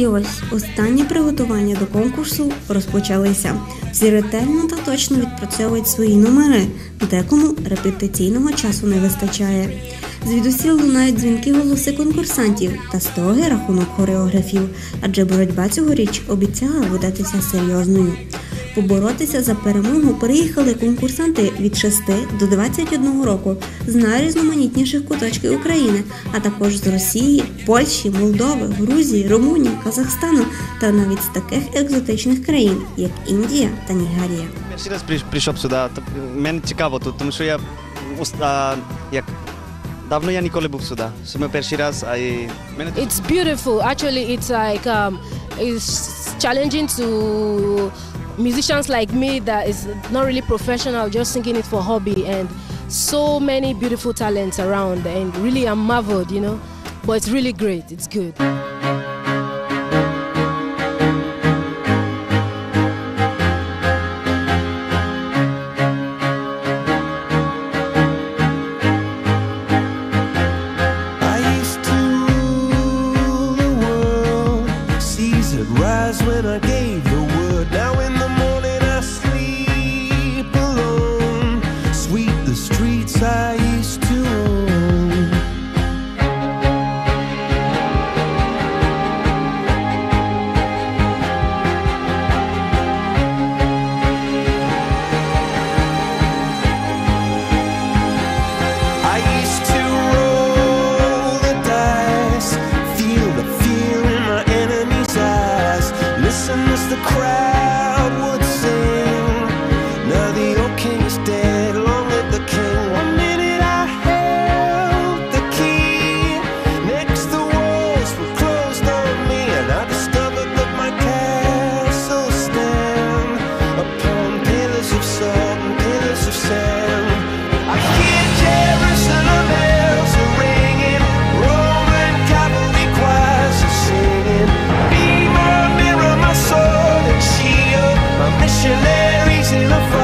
І ось останні приготування до конкурсу розпочалися. Всі ретельно та точно відпрацьовують свої номери, декому репетиційного часу не вистачає. Звідусіл лунають дзвінки голоси конкурсантів та строгий рахунок хореографів, адже боротьба цьогоріч обіцяла видатися серйозною. Поборотися за перемогу приїхали конкурсанти від 6 до 21 року з найрізноманітніших куточків України, а також з Росії, Польщі, Молдови, Грузії, Румунії, Казахстану та навіть з таких екзотичних країн, як Індія та Нігерія. Перший раз прийшов сюди. Мені цікаво тут, тому що я як давно я ніколи був сюди. Саме перший раз, а і мене тут It's beautiful. Actually, it's like um, it's challenging to musicians like me that is not really professional, just singing it for hobby, and so many beautiful talents around, and really I'm marveled, you know. But it's really great. It's good. Rise when I gave Listen as the crowd special air easy to find.